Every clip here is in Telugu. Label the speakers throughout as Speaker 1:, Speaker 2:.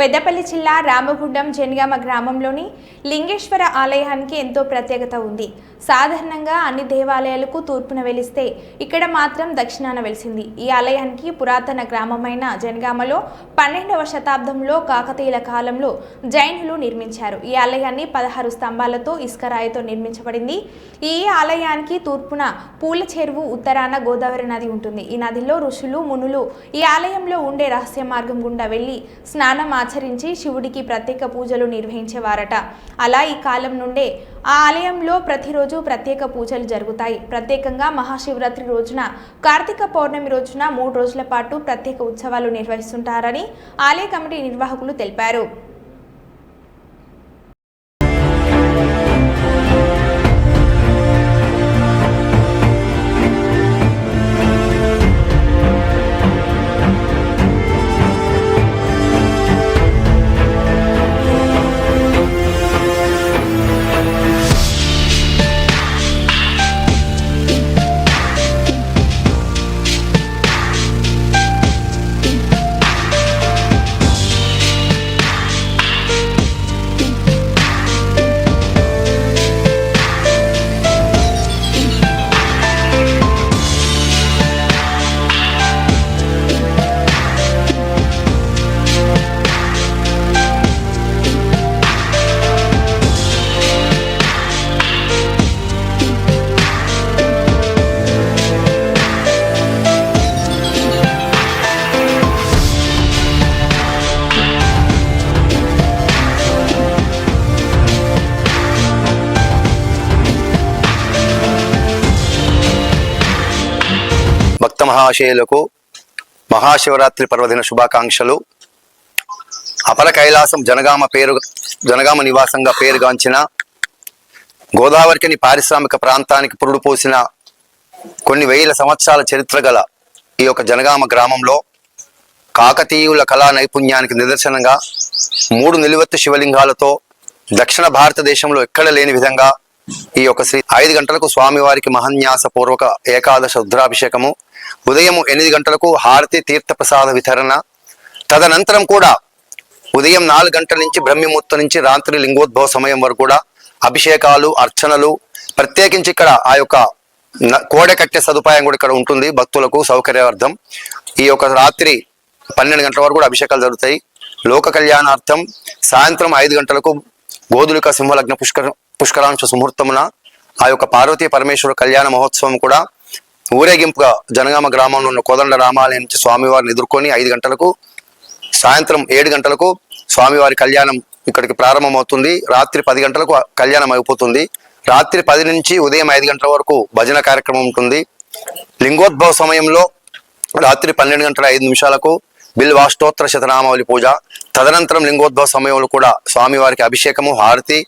Speaker 1: పెద్దపల్లి జిల్లా రామగుండం జనగామ గ్రామంలోని లింగేశ్వర ఆలయానికి ఎంతో ప్రత్యేకత ఉంది. సాధారణంగా అన్ని దేవాలయాలకు తూర్పున వెలిస్తే ఇక్కడ మాత్రం దక్షిణాన వెలిసింది. ఈ ఆలయానికి పురాతన గ్రామమైన జనగామలో పన్నెండవ శతాబ్దంలో కాకతీయుల కాలంలో జైనులు నిర్మించారు. ఈ ఆలయాన్ని పదహారు స్తంభాలతో ఇసుకరాయితో నిర్మించబడింది. ఈ ఆలయానికి తూర్పున పూల చెరువు ఉత్తరాన గోదావరి నది ఉంటుంది. ఈ నదిలో ఋషులు మునులు ఈ ఆలయంలో ఉండే రహస్య మార్గం గుండా వెళ్ళి స్నానం ఆచరించి శివుడికి ప్రత్యేక పూజలు నిర్వహించేవారట. అలా ఈ కాలం నుండే ఆ ఆలయంలో ప్రతిరోజు ప్రత్యేక పూజలు జరుగుతాయి. ప్రత్యేకంగా మహాశివరాత్రి రోజున కార్తీక పౌర్ణమి రోజున మూడు రోజుల పాటు ప్రత్యేక ఉత్సవాలు నిర్వహిస్తుంటారని ఆలయ కమిటీ నిర్వాహకులు తెలిపారు.
Speaker 2: మహాశయులకు మహాశివరాత్రి పర్వదిన శుభాకాంక్షలు. అపర కైలాసం జనగామ పేరు జనగామ నివాసంగా పేరుగాంచిన గోదావరికిని పారిశ్రామిక ప్రాంతానికి పురుడు పోసిన కొన్ని వేల సంవత్సరాల చరిత్ర గల ఈ యొక్క జనగామ గ్రామంలో కాకతీయుల కళా నైపుణ్యానికి నిదర్శనంగా మూడు నిలువెత్తు శివలింగాలతో దక్షిణ భారతదేశంలో ఎక్కడ లేని విధంగా ఈ యొక్క శ్రీ ఐదు గంటలకు స్వామివారికి మహన్యాస పూర్వక ఏకాదశ రుద్రాభిషేకము. ఉదయం ఎనిమిది గంటలకు హారతి తీర్థప్రసాద వితరణ. తదనంతరం కూడా ఉదయం నాలుగు గంటల నుంచి బ్రహ్మముహూర్తం నుంచి రాత్రి లింగోద్భవ సమయం వరకు కూడా అభిషేకాలు అర్చనలు. ప్రత్యేకించి ఇక్కడ ఆ యొక్క న- కోడె కట్టే సదుపాయం కూడా ఇక్కడ ఉంటుంది భక్తులకు సౌకర్యార్థం. ఈ యొక్క రాత్రి పన్నెండు గంటల వరకు కూడా అభిషేకాలు జరుగుతాయి. లోక కళ్యాణార్థం సాయంత్రం ఐదు గంటలకు గోధులిక సింహలగ్న పుష్కర పుష్కరాంశ సుముహూర్తమున ఆ యొక్క పార్వతీ పరమేశ్వర కళ్యాణ మహోత్సవం కూడా ఊరేగింపుగా జనగామ గ్రామంలో ఉన్న కోదండ రామాలయం నుంచి స్వామివారిని ఎదుర్కొని ఐదు గంటలకు సాయంత్రం ఏడు గంటలకు స్వామివారి కళ్యాణం ఇక్కడికి ప్రారంభమవుతుంది. రాత్రి పది గంటలకు కళ్యాణం అయిపోతుంది. రాత్రి పది నుంచి ఉదయం ఐదు గంటల వరకు భజన కార్యక్రమం ఉంటుంది. లింగోద్భవ సమయంలో రాత్రి పన్నెండు గంటల ఐదు నిమిషాలకు బిల్వాష్టోత్తర శతనామావళి పూజ. తదనంతరం లింగోద్భవ సమయంలో కూడా స్వామివారికి అభిషేకము హారతి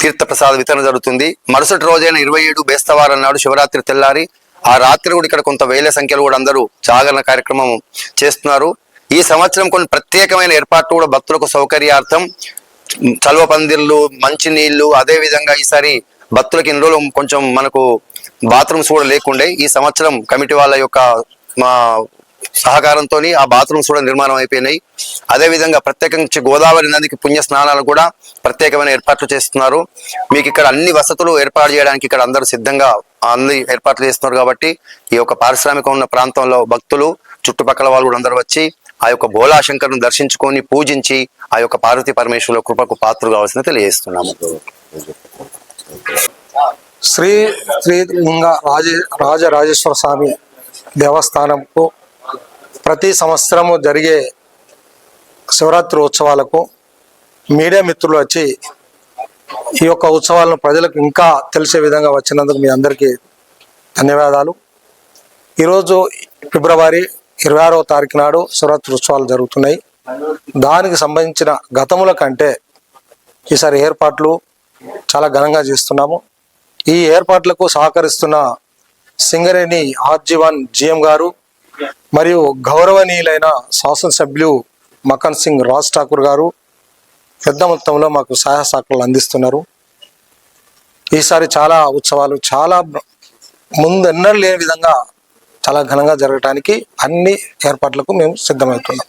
Speaker 2: తీర్థప్రసాద వితరణ జరుగుతుంది. మరుసటి రోజైన ఇరవై ఏడు బేస్తవారం నాడు శివరాత్రి తెల్లారి ఆ రాత్రి కూడా ఇక్కడ కొంత వేల సంఖ్యలో కూడా అందరూ జాగరణ కార్యక్రమం చేస్తున్నారు. ఈ సంవత్సరం కొన్ని ప్రత్యేకమైన ఏర్పాట్లు కూడా భక్తులకు సౌకర్యార్థం. చల్వ పందిర్లు మంచినీళ్ళు అదేవిధంగా ఈసారి భక్తులకు ఇన్ని రోజులు కొంచెం మనకు బాత్రూమ్స్ కూడా లేకుండే. ఈ సంవత్సరం కమిటీ వాళ్ళ యొక్క మా సహకారంతో ఆ బాత్రూమ్స్ కూడా నిర్మాణం అయిపోయినాయి. అదేవిధంగా ప్రత్యేకించి గోదావరి నదికి పుణ్య స్నానాలు కూడా ప్రత్యేకమైన ఏర్పాట్లు చేస్తున్నారు. మీకు ఇక్కడ అన్ని వసతులు ఏర్పాటు చేయడానికి ఇక్కడ అందరూ సిద్ధంగా అన్ని ఏర్పాట్లు చేస్తున్నారు కాబట్టి ఈ యొక్క పారిశ్రామిక ఉన్న ప్రాంతంలో భక్తులు చుట్టుపక్కల వాళ్ళు కూడా అందరూ వచ్చి ఆ యొక్క భోలాశంకర్ను దర్శించుకొని పూజించి ఆ యొక్క పార్వతీ పరమేశ్వరుల కృపకు పాత్ర కావాల్సింది తెలియజేస్తున్నాము.
Speaker 3: శ్రీ శ్రీ లింగ రాజ రాజరాజేశ్వర స్వామి దేవస్థానంకు ప్రతి సంవత్సరము జరిగే శివరాత్రి ఉత్సవాలకు మీడియా మిత్రులు వచ్చి ఈ యొక్క ఉత్సవాలను ప్రజలకు ఇంకా తెలిసే విధంగా వచ్చినందుకు మీ అందరికీ ధన్యవాదాలు. ఈరోజు ఫిబ్రవరి ఇరవై ఆరవ తారీఖు నాడు శివరాత్రి ఉత్సవాలు జరుగుతున్నాయి. దానికి సంబంధించిన గతముల కంటే ఈసారి ఏర్పాట్లు చాలా ఘనంగా చేస్తున్నాము. ఈ ఏర్పాట్లకు సహకరిస్తున్న సింగరేణి ఆర్జీవన్ జిఎం గారు మరియు గౌరవనీయులైన శాసనసభ్యులు మకన్ సింగ్ రాజ్ ఠాకూర్ గారు పెద్ద మొత్తంలో మాకు సహాయ సహకారాలు అందిస్తున్నారు. ఈసారి చాలా ఉత్సవాలు చాలా ముందు లేని విధంగా చాలా ఘనంగా జరగటానికి అన్ని ఏర్పాట్లకు మేము సిద్ధమవుతున్నాం.